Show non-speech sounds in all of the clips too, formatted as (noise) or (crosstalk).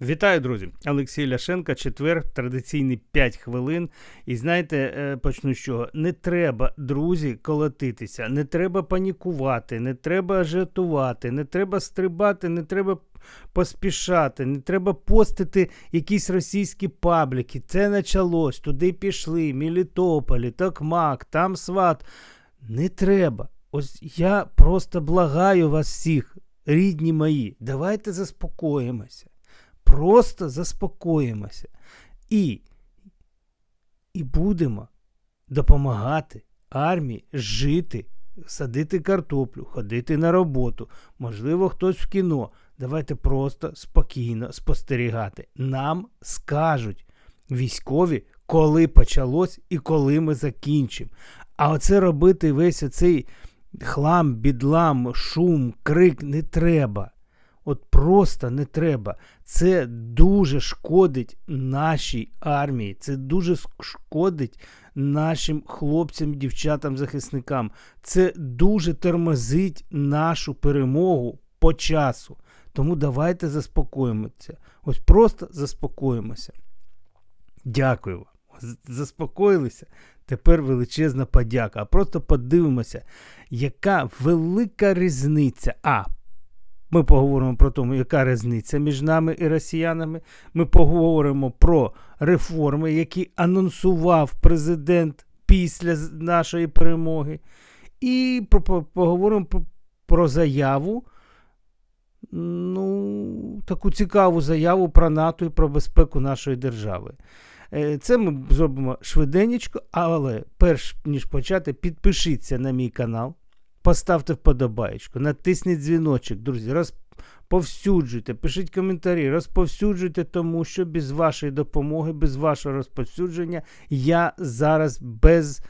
Вітаю, друзі! Олексій Ляшенко, четвер, традиційні 5 хвилин. І знаєте, е, почну з чого? Не треба, друзі, колотитися, не треба панікувати, не треба ажіотувати, не треба стрибати, не треба поспішати, не треба постити якісь російські пабліки. Це почалось, туди пішли, Мелітополі, Токмак, там сват. Не треба. Ось я просто благаю вас всіх, рідні мої, давайте заспокоїмося. Просто заспокоїмося. І, і будемо допомагати армії жити, садити картоплю, ходити на роботу, можливо, хтось в кіно. Давайте просто спокійно спостерігати. Нам скажуть військові, коли почалось і коли ми закінчимо. А оце робити весь оцей хлам, бідлам, шум, крик не треба. От просто не треба. Це дуже шкодить нашій армії. Це дуже шкодить нашим хлопцям, дівчатам, захисникам. Це дуже тормозить нашу перемогу по часу. Тому давайте заспокоїмося. Ось просто заспокоїмося. Дякую вам. Заспокоїлися. Тепер величезна подяка. А просто подивимося, яка велика різниця. А ми поговоримо про те, яка різниця між нами і росіянами. Ми поговоримо про реформи, які анонсував президент після нашої перемоги. І поговоримо про, про заяву. Ну, таку цікаву заяву про НАТО і про безпеку нашої держави. Е, це ми зробимо швиденечко, але перш ніж почати, підпишіться на мій канал поставте вподобаєчку, натисніть дзвіночок, друзі, розповсюджуйте, пишіть коментарі, розповсюджуйте, тому що без вашої допомоги, без вашого розповсюдження я зараз без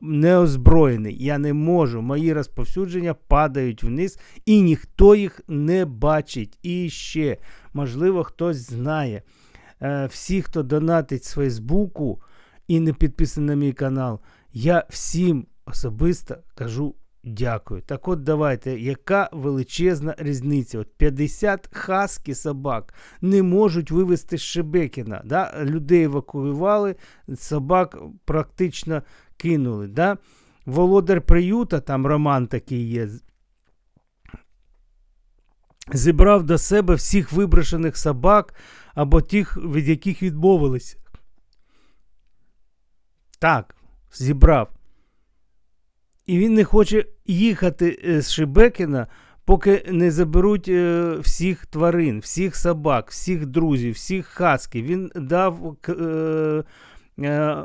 неозброєний. Я не можу. Мої розповсюдження падають вниз, і ніхто їх не бачить. І ще, можливо, хтось знає. Е, всі, хто донатить з Фейсбуку і не підписаний на мій канал, я всім особисто кажу Дякую. Так от давайте, яка величезна різниця? От 50 хаски собак не можуть вивезти з Шебекіна. Да? Людей евакуювали, собак практично кинули. Да? Володар приюта, там роман такий є. Зібрав до себе всіх виброшених собак або тих, від яких відмовилися. Так, зібрав. І він не хоче їхати е, з Шебекіна, поки не заберуть е, всіх тварин, всіх собак, всіх друзів, всіх хасків. Він дав е, е,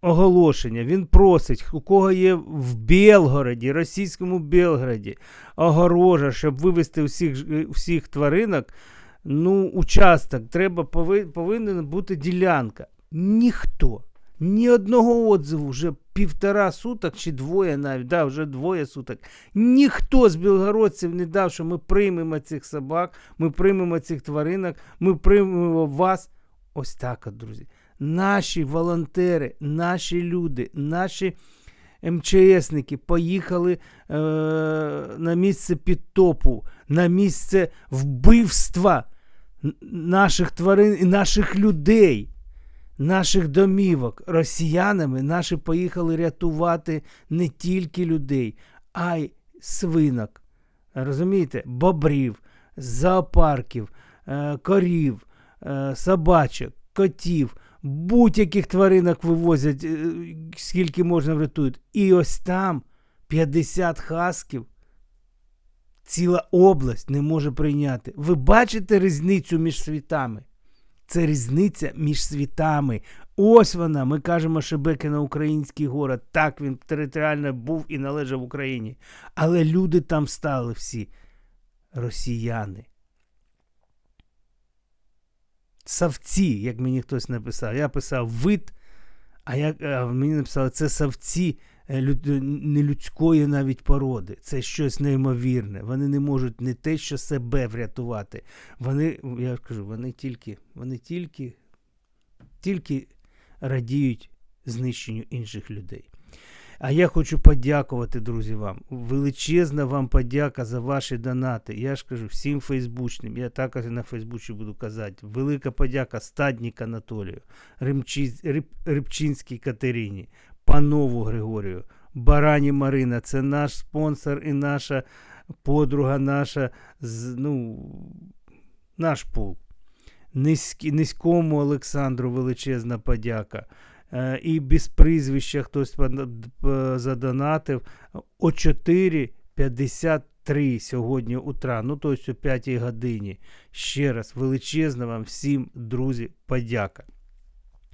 оголошення. Він просить, у кого є в Белгороді, російському Белгороді, огорожа, щоб вивезти всіх, всіх тваринок. Ну, участок, треба повинна бути ділянка. Ніхто. Ні одного отзиву вже півтора суток чи двоє навіть, да, вже двоє суток. Ніхто з білгородців не дав, що ми приймемо цих собак, ми приймемо цих тваринок, ми приймемо вас. Ось так, от, друзі. Наші волонтери, наші люди, наші МЧСники поїхали е, на місце підтопу, на місце вбивства наших тварин і наших людей наших домівок росіянами наші поїхали рятувати не тільки людей, а й свинок. Розумієте, бобрів, зоопарків, е, корів, е, собачок, котів, будь-яких тваринок вивозять, е, скільки можна врятують. І ось там 50 хасків. Ціла область не може прийняти. Ви бачите різницю між світами? Це різниця між світами. Ось вона. Ми кажемо, Шебекіна український город. Так він територіально був і належав Україні. Але люди там стали всі росіяни. Савці, як мені хтось написав. Я писав вид, а, як, а мені написали, це савці Е, нелюдської навіть породи. Це щось неймовірне. Вони не можуть не те, що себе врятувати. Вони, я кажу, вони тільки, вони тільки, тільки радіють знищенню інших людей. А я хочу подякувати, друзі, вам. Величезна вам подяка за ваші донати. Я ж кажу всім фейсбучним. Я також на Фейсбуці буду казати. Велика подяка Стаднік Анатолію. Рибчинській Катерині, Панову Григорію, Барані Марина. Це наш спонсор і наша подруга, наша, ну, наш пул. Низькі, низькому Олександру величезна подяка. Е, і без прізвища хтось задонатив о 4.53 сьогодні утра, ну тобто о 5 годині. Ще раз величезна вам всім, друзі, подяка.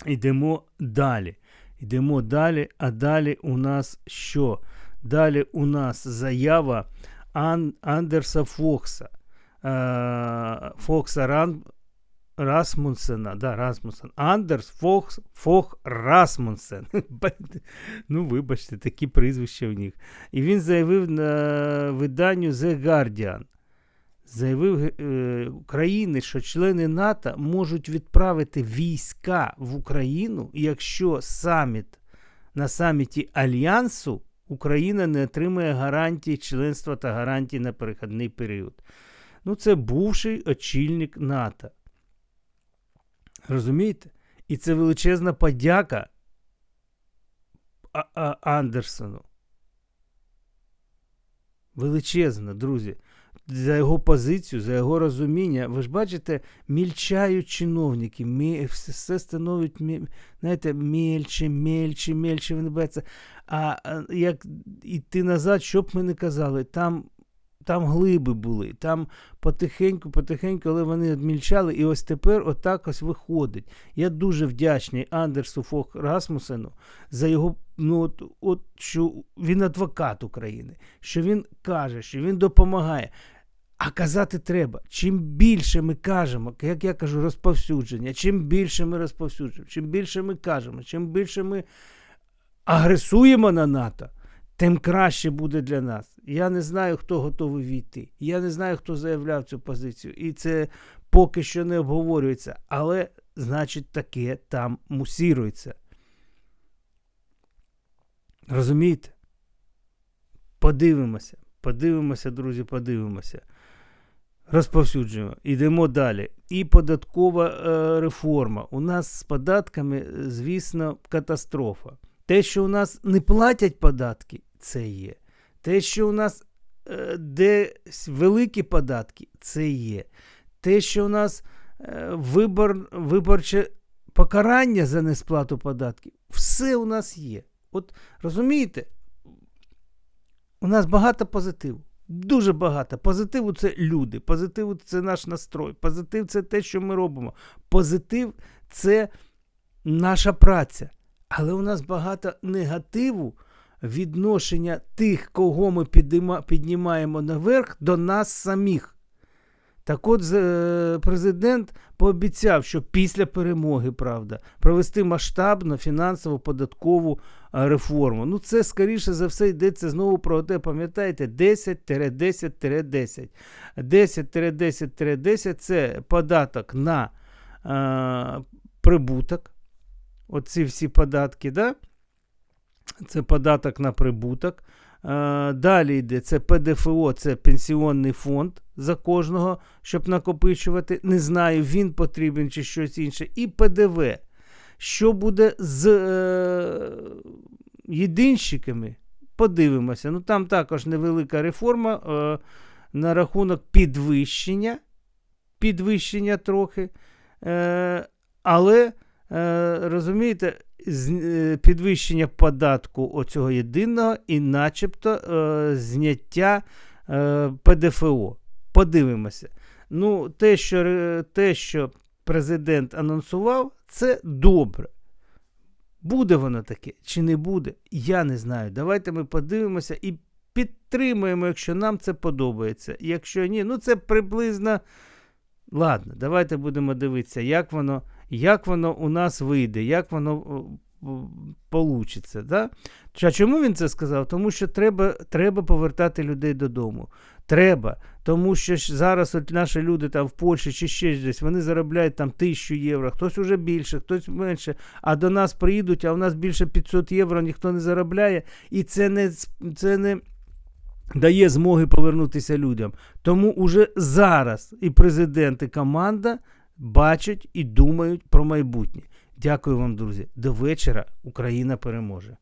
Йдемо далі. Йдемо далі, а далі у нас що? Далі у нас заява Ан- Андерса Фокса. Е, Фокса Ран, Расмунсена, да, Расмунсен. Андерс Фокс, Фох Расмунсен. (laughs) ну, вибачте, такі прізвища в них. І він заявив на виданню The Guardian. Заявив е, країни, що члени НАТО можуть відправити війська в Україну, якщо саміт на саміті Альянсу Україна не отримає гарантій членства та гарантій на перехідний період. Ну, це бувший очільник НАТО. Розумієте? І це величезна подяка Андерсону. Величезна, друзі. За його позицію, за його розуміння. Ви ж бачите, мільчають чиновники, мі- все, становить мі- знаєте, мельче, мельче, мельче вони бояться. А як йти назад, що б ми не казали, там, там глиби були, там потихеньку, потихеньку, але вони відмільчали, і ось тепер отак ось виходить. Я дуже вдячний Андерсу Фох Расмусену за його, ну от, от що він адвокат України, що він каже, що він допомагає. А казати треба. Чим більше ми кажемо, як я кажу, розповсюдження, чим більше ми розповсюджуємо, чим більше ми кажемо, чим більше ми агресуємо на НАТО, тим краще буде для нас. Я не знаю, хто готовий війти. Я не знаю, хто заявляв цю позицію. І це поки що не обговорюється. Але, значить, таке там мусірується. Розумієте? Подивимося. Подивимося, друзі, подивимося. Розповсюджуємо. Йдемо далі. І податкова е, реформа. У нас з податками, е, звісно, катастрофа. Те, що у нас не платять податки, це є. Те, що у нас е, десь великі податки, це є. Те, що у нас е, вибор, виборче покарання за несплату податків, все у нас є. От розумієте, у нас багато позитиву. Дуже багато. Позитиву це люди, позитиву це наш настрой, позитив це те, що ми робимо. Позитив це наша праця. Але у нас багато негативу відношення тих, кого ми піднімаємо наверх, до нас самих. Так от е, президент пообіцяв, що після перемоги, правда, провести масштабну фінансово податкову е, реформу. Ну, це скоріше за все йдеться знову про те, пам'ятаєте, 10-10-10. 10-10-10 це податок на е, прибуток. Оці всі податки, да? це податок на прибуток. Далі йде це ПДФО, це пенсіонний фонд за кожного, щоб накопичувати. Не знаю, він потрібен чи щось інше. І ПДВ. Що буде з е, єдинщиками? Подивимося. Ну там також невелика реформа е, на рахунок підвищення. Підвищення трохи. Е, але, е, розумієте, з- е, підвищення податку оцього єдиного і начебто е, зняття е, ПДФО. Подивимося. Ну, те, що, те, що президент анонсував, це добре. Буде воно таке чи не буде, я не знаю. Давайте ми подивимося і підтримуємо, якщо нам це подобається. Якщо ні, ну це приблизно. Ладно, давайте будемо дивитися, як воно, як воно у нас вийде, як воно получиться. Да? А чому він це сказав? Тому що треба, треба повертати людей додому. Треба. Тому що зараз от наші люди там в Польщі чи ще десь, вони заробляють там тисячу євро, хтось уже більше, хтось менше. А до нас приїдуть, а у нас більше 500 євро ніхто не заробляє. І це не, це не дає змоги повернутися людям. Тому уже зараз і президент, і команда бачать і думають про майбутнє. Дякую вам, друзі. До вечора Україна переможе.